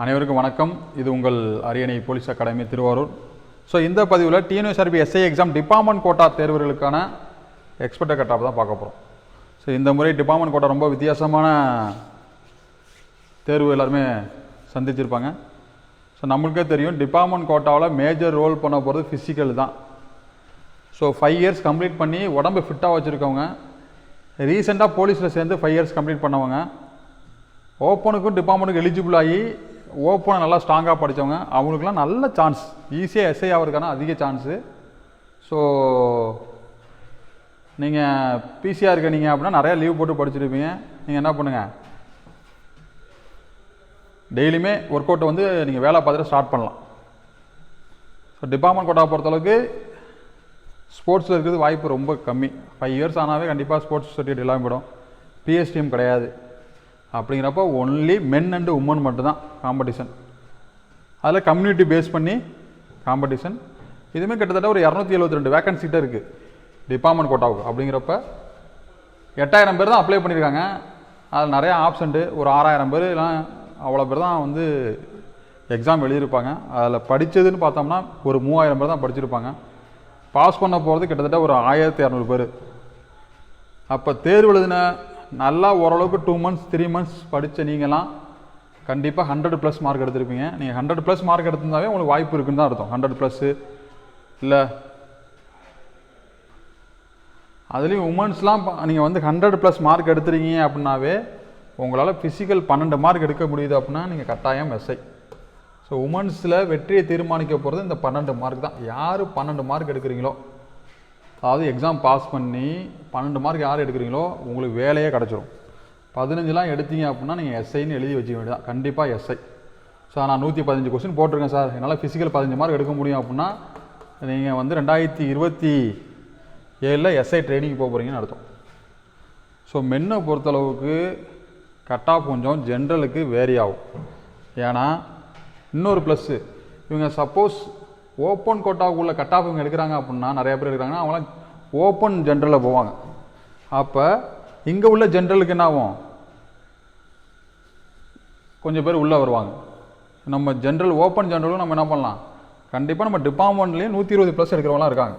அனைவருக்கும் வணக்கம். இது உங்கள் அரியணை போலீஸ் அகாடமி திருவாரூர். ஸோ இந்த பதிவில் TNSRB SI exam department quota தேர்வுகளுக்கான எக்ஸ்பெக்டட் கட்டாப் தான் பார்க்க போகிறோம் ஸோ இந்த முறை டிபார்ட்மெண்ட் கோட்டா ரொம்ப வித்தியாசமான தேர்வு எல்லாருமே சந்திச்சிருப்பாங்க. ஸோ நம்மளுக்கே தெரியும் டிபார்ட்மெண்ட் கோட்டாவில் மேஜர் ரோல் பண்ண போகிறது ஃபிசிக்கல் தான். ஸோ ஃபைவ் இயர்ஸ் கம்ப்ளீட் பண்ணி உடம்பு ஃபிட்டாக வச்சுருக்கவங்க ரீசெண்டாக போலீஸில் சேர்ந்து ஃபைவ் இயர்ஸ் கம்ப்ளீட் பண்ணவங்க ஓப்பனுக்கும் டிபார்ட்மெண்ட்டுக்கு எலிஜிபிள் ஆகி ஓப்பனை நல்லா ஸ்ட்ராங்காக படித்தவங்க அவங்களுக்குலாம் நல்ல சான்ஸ் ஈஸியாக எஸ்ஐ ஆகிறதுக்கான அதிக சான்ஸு ஸோ நீங்கள் பிசிஆர் இருக்கீங்க அப்படின்னா நிறையா லீவ் போட்டு படிச்சிருப்பீங்க. நீங்கள் என்ன பண்ணுங்கள் டெய்லியுமே ஒர்க் அவுட்டை வந்து நீங்கள் வேலை பார்த்துட்டு ஸ்டார்ட் பண்ணலாம். ஸோ டிபார்ட்மெண்ட் கோட்டா பொறுத்தளவுக்கு ஸ்போர்ட்ஸில் இருக்கிறது வாய்ப்பு ரொம்ப கம்மி. ஃபைவ் இயர்ஸ் ஆனாவே கண்டிப்பாக ஸ்போர்ட்ஸ் சர்டிஃபிகேட் இல்லாமல் போயிடும். பிஎஸ்டிஎம் கிடையாது. அப்படிங்கிறப்ப ஒன்லி மென் அண்டு உமன் மட்டும்தான் காம்படிஷன் அதில் கம்யூனிட்டி பேஸ் பண்ணி காம்படிஷன் இதுவுமே கிட்டத்தட்ட ஒரு இரநூத்தி எழுபத்தி ரெண்டு வேக்கன்சிட்ட இருக்குது டிபார்ட்மெண்ட் கோட்டாவுக்கு அப்படிங்கிறப்ப எட்டாயிரம் பேர் தான் அப்ளை பண்ணியிருக்காங்க. அதில் நிறையா ஆப்ஷன்ட்டு ஒரு ஆறாயிரம் பேர் எல்லாம் அவ்வளோ பேர் தான் வந்து எக்ஸாம் எழுதியிருப்பாங்க. அதில் படித்ததுன்னு பார்த்தோம்னா ஒரு மூவாயிரம் பேர் தான் படிச்சிருப்பாங்க. பாஸ் பண்ண போகிறது கிட்டத்தட்ட ஒரு ஆயிரத்தி இரநூறு பேர். அப்போ தேர்வு எழுதின நல்லா ஓரளவுக்கு டூ மந்த்ஸ் த்ரீ மந்த்ஸ் படித்த நீங்களாம் கண்டிப்பாக ஹண்ட்ரட் ப்ளஸ் மார்க் எடுத்திருப்பீங்க. நீங்கள் ஹண்ட்ரட் ப்ளஸ் மார்க் எடுத்திருந்தாவே உங்களுக்கு வாய்ப்பு இருக்குன்னு தான் அர்த்தம். ஹண்ட்ரட் ப்ளஸ்ஸு இல்லை. அதுலேயும் உமன்ஸ்லாம் நீங்கள் வந்து ஹண்ட்ரட் ப்ளஸ் மார்க் எடுத்துறீங்க அப்படின்னாவே உங்களால் ஃபிசிக்கல் பன்னெண்டு மார்க் எடுக்க முடியுது அப்படின்னா நீங்கள் கட்டாயம் எஸ்ஐ ஸோ உமன்ஸில் வெற்றியை தீர்மானிக்க போகிறது இந்த பன்னெண்டு மார்க் தான். யார் பன்னெண்டு மார்க் எடுக்கிறீங்களோ? அதாவது எக்ஸாம் பாஸ் பண்ணி பன்னெண்டு மார்க் யார் எடுக்கிறீங்களோ உங்களுக்கு வேலையே கிடச்சிரும். பதினஞ்சுலாம் எடுத்தீங்க அப்படின்னா நீங்கள் எஸ்ஐன்னு எழுதி வச்சுக்க வேண்டியதான் கண்டிப்பாக எஸ்ஐ சார் நான் நூற்றி பதினஞ்சு கொஸ்டின் போட்டிருக்கேன் சார். என்னால் ஃபிசிக்கல் பதினஞ்சு மார்க் எடுக்க முடியும் அப்படின்னா நீங்கள் வந்து ரெண்டாயிரத்தி இருபத்தி ஏழில் எஸ்ஐ ட்ரைனிங் போக போகிறீங்கன்னு அர்த்தம். ஸோ மென்னை பொறுத்தளவுக்கு கட் ஆஃப் கொஞ்சம் ஜென்ரலுக்கு வேரி ஆகும். ஏன்னா இன்னொரு ப்ளஸ்ஸு இவங்க சப்போஸ் ஓப்பன் கோட்டாவுக்குள்ள கட் ஆஃப் இவங்க எடுக்கிறாங்க அப்படின்னா நிறைய பேர் எடுக்கிறாங்கன்னா அவங்களாம் ஓப்பன் ஜென்ரலில் போவாங்க. அப்போ இங்கே உள்ள ஜென்ரலுக்கு என்ன ஆகும் கொஞ்சம் பேர் உள்ளே வருவாங்க. நம்ம ஜென்ரல் ஓப்பன் ஜென்ரலும் நம்ம என்ன பண்ணலாம்? கண்டிப்பாக நம்ம டிபார்ட்மெண்ட்லேயும் நூற்றி இருபது ப்ளஸ் எடுக்கிறவங்களாம் இருக்காங்க.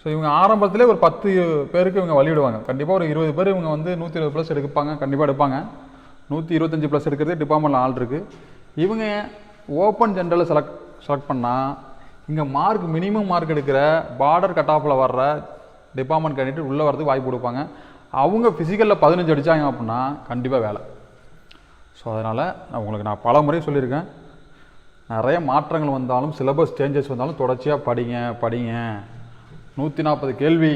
ஸோ இவங்க ஆரம்பத்திலே ஒரு பத்து பேருக்கு இவங்க வழிவிடுவாங்க. கண்டிப்பாக ஒரு இருபது பேர் இவங்க வந்து நூற்றி இருபது ப்ளஸ் எடுப்பாங்க கண்டிப்பாக எடுப்பாங்க. நூற்றி இருபத்தஞ்சி ப்ளஸ் எடுக்கிறதே டிபார்ட்மெண்ட்டில் ஆள் இருக்குது இவங்க ஓப்பன் ஜென்ரலில் செலக்ட் செலக்ட் பண்ணால் இங்கே மார்க் மினிமம் மார்க் எடுக்கிற பார்டர் கட் ஆஃபில் வர்ற டிபார்ட்மெண்ட் கேண்டிடேட் உள்ளே வரதுக்கு வாய்ப்பு கொடுப்பாங்க. அவங்க ஃபிசிக்கலில் பதினஞ்சு அடித்தாங்க அப்படின்னா கண்டிப்பாக வேலை. ஸோ அதனால் நான் உங்களுக்கு நான் பல முறை சொல்லியிருக்கேன். நிறைய மாற்றங்கள் வந்தாலும் சிலபஸ் சேஞ்சஸ் வந்தாலும் தொடர்ச்சியாக படிங்க படிங்க. நூற்றி நாற்பது கேள்வி.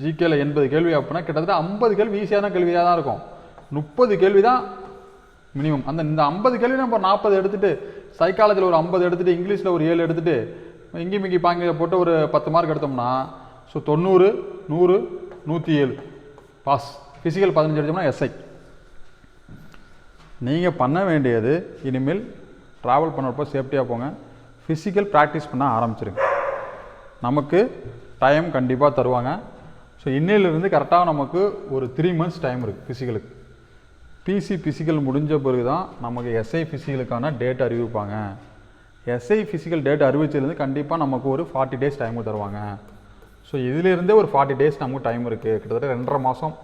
ஜிகேல எண்பது கேள்வி அப்படின்னா கிட்டத்தட்ட ஐம்பது கேள்வி ஈஸியான கேள்வியாக தான் இருக்கும். முப்பது கேள்வி தான் மினிமம் அந்த இந்த ஐம்பது கேள்வி நம்ம நாற்பது எடுத்துகிட்டு சைக்காலஜியில் ஒரு ஐம்பது எடுத்துகிட்டு இங்கிலீஷில் ஒரு ஏழு எடுத்துகிட்டு இங்கி மிங்கி பாங்க போட்டு ஒரு பத்து மார்க் எடுத்தோம்னா ஸோ தொண்ணூறு நூறு நூற்றி ஏழு பாஸ் ஃபிசிக்கல் பதினஞ்சு எடுத்தோம்னா எஸ்ஐ நீங்கள் பண்ண வேண்டியது இனிமேல் ட்ராவல் பண்ணுறப்போ சேஃப்டியாக போங்க. ஃபிசிக்கல் ப்ராக்டிஸ் பண்ண ஆரம்பிச்சிருங்க. நமக்கு டைம் கண்டிப்பாக தருவாங்க. ஸோ இன்னையிலிருந்து கரெக்டாக நமக்கு ஒரு த்ரீ மந்த்ஸ் டைம் இருக்குது ஃபிசிக்கலுக்கு பிசி ஃபிசிக்கல் முடிஞ்ச பிறகு தான் நமக்கு எஸ்ஐ ஃபிசிக்கலுக்கான டேட் அறிவிப்பாங்க. எஸ்ஐ ஃபிசிக்கல் டேட் அறிவிச்சிலேருந்து கண்டிப்பாக நமக்கு ஒரு ஃபார்ட்டி டேஸ் டைம் தருவாங்க. ஸோ இதிலிருந்தே ஒரு ஃபார்ட்டி டேஸ் நமக்கு டைம் இருக்குது கிட்டத்தட்ட ரெண்டரை மாதம்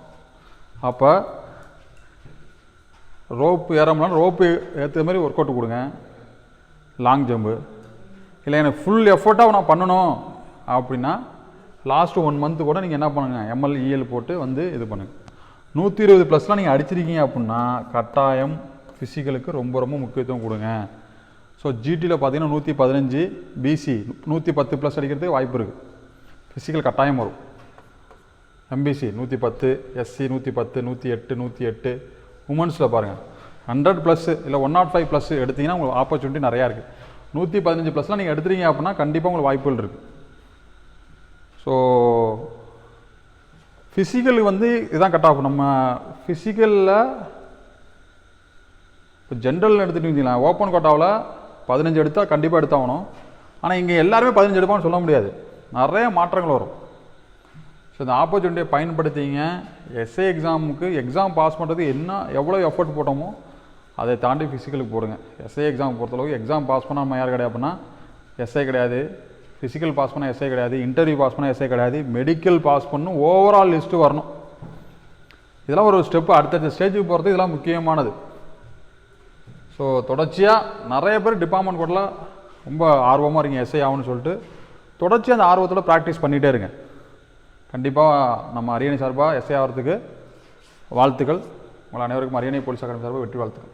அப்போ ரோப்பு ஏறமுலாம் ரோப்பு ஏற்ற மாதிரி ஒர்க் அவுட் கொடுங்க. லாங் ஜம்பு இல்லை எனக்கு ஃபுல் எஃபர்ட்டாக நான் பண்ணணும். அப்படின்னா லாஸ்ட்டு ஒன் மந்த்து கூட நீங்கள் என்ன பண்ணுங்கள் எம்எல்இஎல் போட்டு வந்து இது பண்ணுங்கள் நூற்றி இருபது ப்ளஸ்லாம் நீங்கள் அடிச்சிருக்கீங்க அப்படின்னா கட்டாயம் ஃபிசிக்கலுக்கு ரொம்ப ரொம்ப முக்கியத்துவம் கொடுங்க. ஸோ ஜிடியில் பார்த்தீங்கன்னா நூற்றி பதினஞ்சு பிசி நூற்றி பத்து ப்ளஸ் அடிக்கிறதுக்கு வாய்ப்பு இருக்குது ஃபிசிக்கல் கட்டாயம் வரும். எம்பிசி நூற்றி பத்து எஸ்சி நூற்றி பத்து நூற்றி எட்டு நூற்றி எட்டு உமன்ஸில் பாருங்கள் ஹண்ட்ரட் ப்ளஸ்ஸு இல்லை ஒன் நாட் ஃபைவ் ப்ளஸ் எடுத்திங்கன்னா உங்களுக்கு ஆப்பர்ச்சுனிட்டி நிறையா இருக்குது நூற்றி பதினஞ்சு ப்ளஸ்லாம் நீங்கள் எடுத்துறீங்க அப்படின்னா கண்டிப்பாக உங்களுக்கு வாய்ப்புகள் இருக்குது ஸோ ஃபிசிக்கல் வந்து இதான் கட் ஆஃப் நம்ம ஃபிசிக்கலில் இப்போ ஜென்ரல் எடுத்துகிட்டு ஓப்பன் கோட்டாவில் பதினஞ்சு எடுத்தால் கண்டிப்பாக எடுத்தாகணும். ஆனால் இங்கே எல்லாருமே பதினஞ்சு எடுப்பான்னு சொல்ல முடியாது. நிறைய மாற்றங்கள் வரும். ஸோ இந்த ஆப்பர்ச்சுனிட்டியை பயன்படுத்திங்க. எஸ்ஏ எக்ஸாமுக்கு எக்ஸாம் பாஸ் பண்ணுறதுக்கு என்ன எவ்வளோ எஃபர்ட் போட்டோமோ அதை தாண்டி ஃபிசிக்கலுக்கு போடுங்க. எஸ்ஐ எக்ஸாம் பொறுத்தளவுக்கு எக்ஸாம் பாஸ் பண்ணால் நம்ம யார் கிடையாது அப்படின்னா எஸ்ஏ கிடையாது. ஃபிசிக்கல் பாஸ் பண்ணால் எஸ்ஐ கிடையாது இன்டர்வியூ பாஸ் பண்ணால் எஸ்ஐ கிடையாது மெடிக்கல் பாஸ் பண்ணணும் ஓவரால் லிஸ்ட்டு வரணும். இதெல்லாம் ஒரு ஸ்டெப்பு அடுத்தடுத்த ஸ்டேஜுக்கு போகிறது இதெல்லாம் முக்கியமானது. ஸோ தொடர்ச்சியாக நிறைய பேர் டிபார்ட்மெண்ட் கோட்டில் ரொம்ப ஆர்வமாக இருக்கீங்க எஸ்ஐ ஆகும்னு சொல்லிட்டு. தொடர்ச்சியாக அந்த ஆர்வத்தோட ப்ராக்டிஸ் பண்ணிகிட்டே இருங்க. கண்டிப்பாக நம்ம அரியணை சார்பாக எஸ்ஐ ஆகிறதுக்கு வாழ்த்துக்கள். உங்கள் அனைவருக்கும் அரியணை போலீஸ் அகாடமி சார்பாக வெற்றி வாழ்த்துக்கள்.